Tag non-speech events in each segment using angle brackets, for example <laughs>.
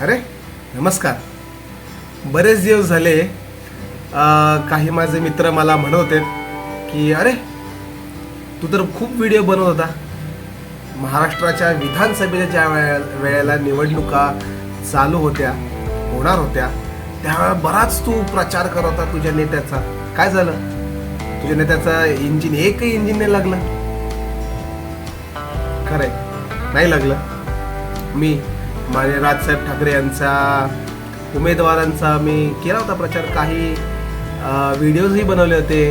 अरे नमस्कार. बरेच दिवस झाले काही माझे मित्र मला म्हणवते की अरे तू तर खूप व्हिडिओ बनवत होता. महाराष्ट्राच्या विधानसभेच्या ज्या वेळे- वेळेला निवडणुका चालू होत्या होणार होत्या त्यावेळेला बराच तू प्रचार करत होता तुझ्या नेत्याचा. काय झालं? तुझ्या नेत्याचा इंजिन एकही इंजिन नाही लागलं. खरंय. नाही लागलं. मी माझे राजसाहेब ठाकरे यांचा उमेदवारांचा मी केला होता प्रचार. काही व्हिडिओजही बनवले होते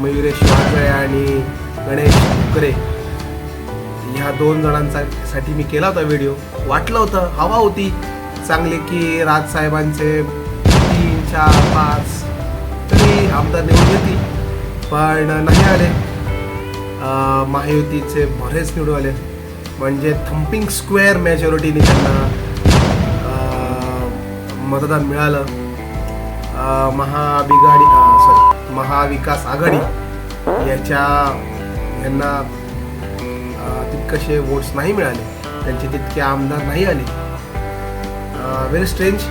मयुरेश वाघळे आणि गणेश ठोकरे ह्या दोन जणांचा साठी मी केला होता व्हिडिओ. वाटलं होतं हवा होती चांगली की राजसाहेबांचे तीन चार पाच तरी आमदार निवडून होती पण नाही आले. महायुतीचे बरेच निवडून आले. म्हणजे थम्पिंग स्क्वेअर मेजॉरिटीने त्यांना मतदान मिळालं. महाबिगाडी सॉरी महाविकास आघाडी याच्या यांना तितकसे वोट्स नाही मिळाले. त्यांचे तितके आमदार नाही आले. व्हेरी स्ट्रेंज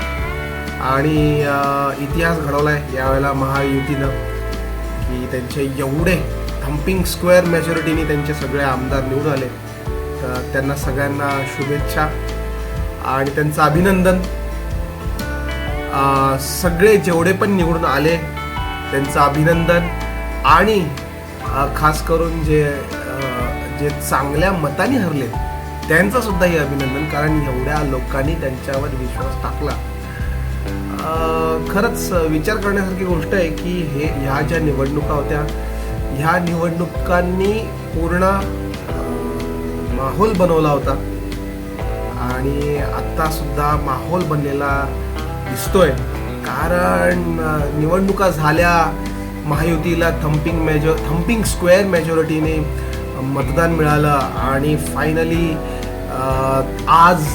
आणि इतिहास इतिहास घडवलाय यावेळेला महायुतीनं की त्यांचे एवढे थम्पिंग स्क्वेअर मेजॉरिटीने त्यांचे सगळे आमदार निवडून आले. तर त्यांना सगळ्यांना शुभेच्छा आणि त्यांचं अभिनंदन. सगळे जेवढे पण निवडून आले त्यांचं अभिनंदन. आणि खास करून जे जे चांगल्या मताने हरले त्यांचं सुद्धाही अभिनंदन कारण एवढ्या लोकांनी त्यांच्यावर विश्वास टाकला. खरंच विचार करण्यासारखी गोष्ट आहे की हे ह्या ज्या निवडणुका होत्या ह्या निवडणुकांनी पूर्ण माहोल बनवला होता. आणि आत्तासुद्धा माहोल बनलेला दिसतोय. कारण निवडणुका झाल्या महायुतीला थम्पिंग मेजॉ थम्पिंग स्क्वेअर मेजॉरिटीने मतदान मिळालं आणि फायनली आज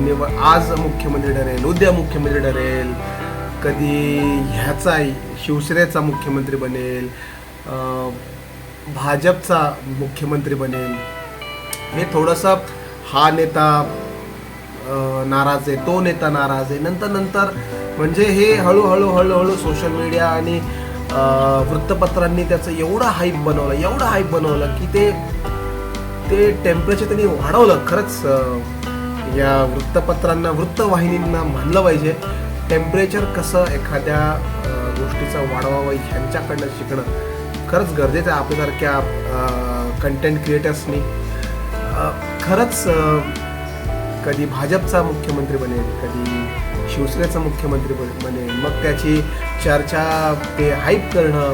निव आज मुख्यमंत्री ठरेल उद्या मुख्यमंत्री ठरेल कधी ह्याचा शिवसेनेचा मुख्यमंत्री बनेल भाजपचा मुख्यमंत्री बनेल. हे थोडंसं हा नेता नाराज आहे तो नेता नाराज आहे. नंतर नंतर म्हणजे हे हळूहळू हळूहळू सोशल मीडिया आणि वृत्तपत्रांनी त्याचं एवढं हाईप बनवलं एवढं हाईप बनवलं की ते ते टेम्परेचर त्यांनी वाढवलं. खरंच या वृत्तपत्रांना वृत्तवाहिनींना म्हणलं पाहिजे टेम्परेचर कसं एखाद्या गोष्टीचं वाढवावं ह्यांच्याकडनं शिकणं. खरंच गरजेचं आहे आपल्यासारख्या कंटेंट क्रिएटर्सनी खरंच कधी भाजपचा मुख्यमंत्री बनेल कधी शिवसेनेचा मुख्यमंत्री बनेल मग त्याची चर्चा ते हाईप करणं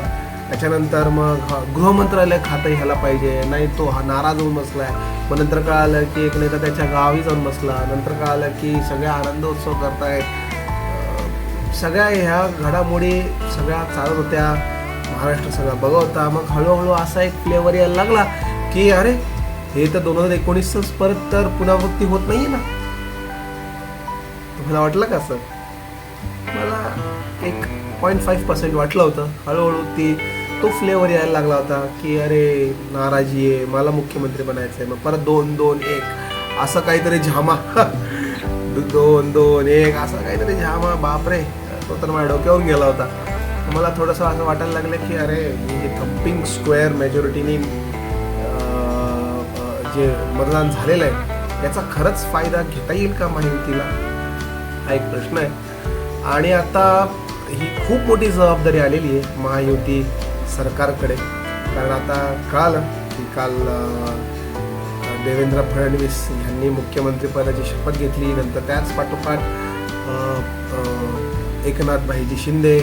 त्याच्यानंतर मग गृहमंत्रालय खातं ह्याला पाहिजे. नाही तो हा नाराज होऊन बसला आहे मग नंतर कळालं की एक नेता त्याच्या गावी जाऊन बसला. नंतर कळालं की सगळे आनंदोत्सव करतायत. सगळ्या ह्या घडामोडी सगळ्या चालत होत्या. महाराष्ट्र सगळा बघवता मग हळूहळू असा एक फ्लेवर यायला लागला की अरे हे तर दोन हजार एकोणीसच परत तर पुनरावृत्ती होत नाहीये ना. तुम्हाला वाटलं का सर? मला एक पॉईंट फाईव्ह पर्सेंट वाटलं होतं. हळूहळू ती तो फ्लेवर यायला लागला होता की अरे नाराजी आहे मला मुख्यमंत्री बनायचं आहे. मग परत दोन दोन एक असं काहीतरी झामा. <laughs> दोन दोन एक असं काहीतरी झामा बापरे. तो तर माझ्या डोक्यावरून गेला होता. मला थोडंसं असं वाटायला लागलं की अरे मी थंपिंग थम्पिंग स्क्वेअर मेजॉरिटीनी जे मतदान झालेलं आहे याचा खरंच फायदा घेता येईल का माहितीला? हा एक प्रश्न आहे. आणि आता ही खूप मोठी जबाबदारी आलेली आहे महायुती सरकारकडे. कारण आता कळालं की काल देवेंद्र फडणवीस यांनी मुख्यमंत्रीपदाची शपथ घेतली नंतर त्याच पाठोपाठ एकनाथ भाईजी शिंदे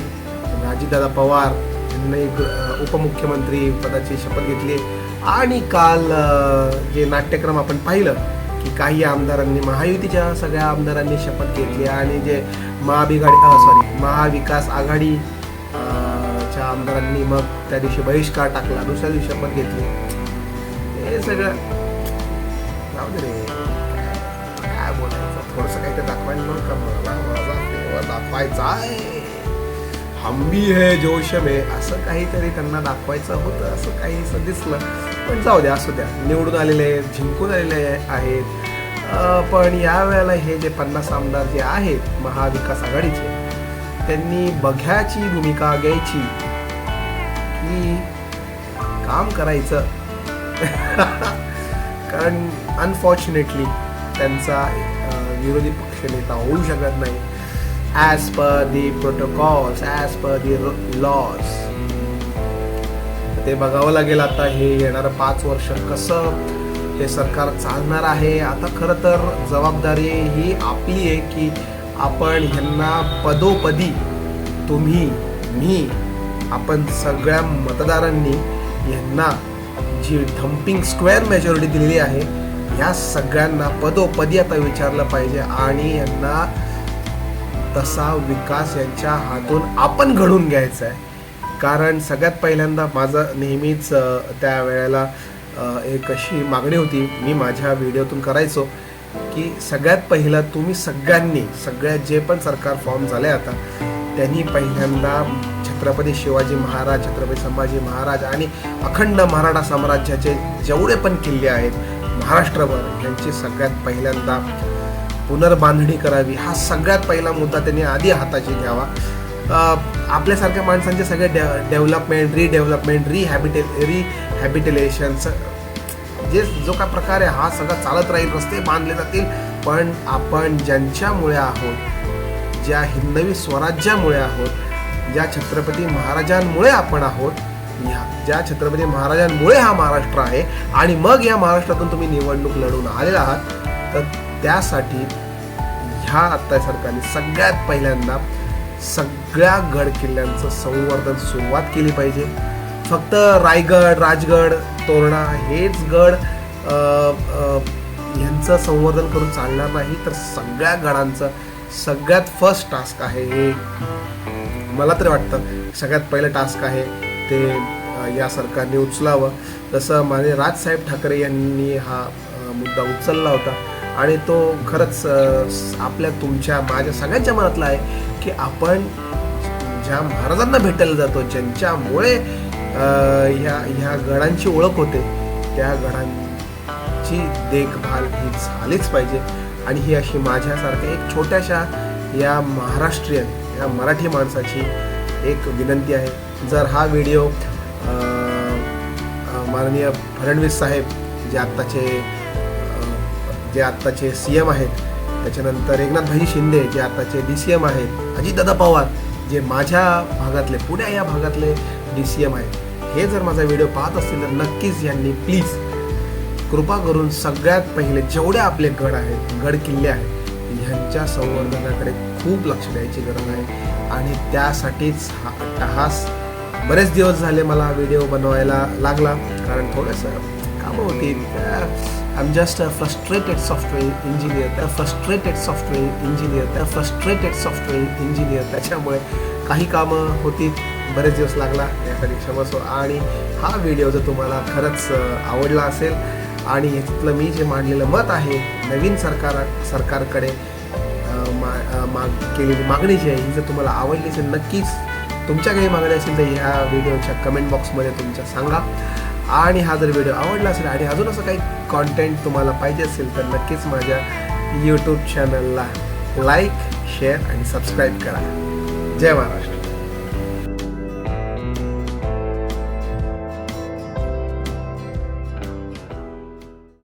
राजीदादा पवार यांनी उपमुख्यमंत्री पदाची शपथ घेतली. आणि काल जे नाट्यक्रम आपण पाहिलं की काही आमदारांनी महायुतीच्या सगळ्या आमदारांनी शपथ घेतली आणि जे महाबिघाडी सॉरी महाविकास आघाडी च्या आमदारांनी मग त्या दिवशी बहिष्कार टाकला दुसऱ्या दिवशी शपथ घेतली. हे सगळं जाऊ दे रे. काय बोलायचं? थोडंसं काहीतरी दाखवायला नव्हतं दाखवायचा आहे. हंबी है जोश में. असं काहीतरी त्यांना दाखवायचं होतं असं काहीसं दिसलं. पण जाऊ द्या असू द्या. निवडून आलेले आहेत जिंकून आलेले आहेत. पण यावेळेला हे जे पन्नास आमदार जे आहेत महाविकास आघाडीचे त्यांनी बघ्याची भूमिका घ्यायची की काम करायचं. <laughs> कारण अनफॉर्च्युनेटली त्यांचा विरोधी पक्षनेता होऊ शकत नाही. As per the protocols as per the laws ते बघावं लागेल आता हे येणारं पाच वर्ष कसं हे सरकार चालणार आहे. आता खरं तर जबाबदारी ही आपली आहे की आपण ह्यांना पदोपदी तुम्ही मी आपण सगळ्या मतदारांनी यांना जी डम्पिंग स्क्वेअर मेजॉरिटी दिलेली आहे ह्या सगळ्यांना पदोपदी आता विचारलं पाहिजे आणि यांना तसा विकास यांच्या हातून आपण घडून घ्यायचा आहे. कारण सगळ्यात पहिल्यांदा माझं नेहमीच त्या वेळेला एक अशी मागणी होती मी माझ्या व्हिडिओतून करायचो की सगळ्यात पहिलं तुम्ही सगळ्यांनी सगळ्या जे पण सरकार फॉर्म झाले आता त्यांनी पहिल्यांदा छत्रपती शिवाजी महाराज छत्रपती संभाजी महाराज आणि अखंड मराठा साम्राज्याचे जेवढे पण किल्ले आहेत महाराष्ट्रभर यांची सगळ्यात पहिल्यांदा पुनर्बांधणी करावी हा सगळ्यात पहिला मुद्दा त्यांनी आधी हाताशी घ्यावा. आपल्यासारख्या माणसांचे सगळे डे डेव्हलपमेंट रिडेव्हलपमेंट रिहॅबिटे रिहॅबिटेलेशन्स जे जो काय प्रकार आहे हा सगळा चालत राहील रस्ते बांधले जातील. पण आपण ज्यांच्यामुळे आहोत ज्या हिंदवी स्वराज्यामुळे आहोत ज्या छत्रपती महाराजांमुळे आपण आहोत ह्या ज्या छत्रपती महाराजांमुळे हा महाराष्ट्र आहे आणि मग या महाराष्ट्रातून तुम्ही निवडणूक लढवून आलेला आहात तर त्यासाठी ह्या आत्ता सरकारने सगळ्यात पहिल्यांदा सगळ्या गड किल्ल्यांचं संवर्धन सुरुवात केली पाहिजे. फक्त रायगड राजगड तोरणा हेच गड अ, यांचं संवर्धन करून चालणार नाही तर सगळ्या गडांचं सगळ्यात फर्स्ट टास्क आहे हे. मला तरी वाटतं सगळ्यात पहिलं टास्क आहे ते या सरकारने उचलावं. जसं माझे राजसाहेब ठाकरे यांनी हा मुद्दा उचलला होता. आणि तो खरंच आपल्या तुमच्या माझ्या सगळ्यांच्या मनातला आहे की आपण ज्या महाराजांना भेटायला जातो ज्यांच्यामुळे ह्या ह्या गडांची ओळख होते त्या गडांची देखभाल ही झालीच पाहिजे. आणि ही अशी माझ्यासारख्या एक छोट्याशा या महाराष्ट्रीयन या मराठी माणसाची एक विनंती आहे. जर हा व्हिडिओ माननीय फडणवीस साहेब जे आत्ताचे जे आत्ताचे सी एम आहेत. त्याच्यानंतर एकनाथभाई शिंदे जे आत्ताचे डी सी एम आहेत. अजितदादा पवार जे माझ्या भागातले पुण्या या भागातले डी सी एम आहेत. हे जर माझा व्हिडिओ पाहत असतील तर नक्कीच यांनी प्लीज कृपा करून सगळ्यात पहिले जेवढे आपले गड आहेत गड किल्ले आहेत ह्यांच्या संवर्धनाकडे खूप लक्ष द्यायची गरज आहे. आणि त्यासाठीच हा अट्टहास बरेच दिवस झाले मला व्हिडिओ बनवायला लागला. कारण थोडंसं कामं होती I'm just just frustrated frustrated software engineer frustrated frustrated software engineer frustrated frustrated software engineer त्याच्यामुळे काही कामं होती बरेच दिवस लागला यासाठी क्षमस्व आणि हा व्हिडिओ जर तुम्हाला खरंच आवडला असेल आणि याच्यातलं मी जे मांडलेलं मत आहे नवीन सरकार सरकारकडे मा माग केलेली मागणी जी आहे ही जर तुम्हाला आवडली असेल नक्कीच तुमच्या काही मागणी असेल तर ह्या व्हिडिओच्या कमेंट बॉक्समध्ये तुमच्या सांगा. आणि हा जर व्हिडिओ आवडला असेल आणि अजून असं काही कॉन्टेंट तुम्हाला पाहिजे असेल तर नक्कीच माझ्या यूट्यूब चॅनलला लाईक शेअर आणि सबस्क्राईब करा. जय महाराष्ट्र.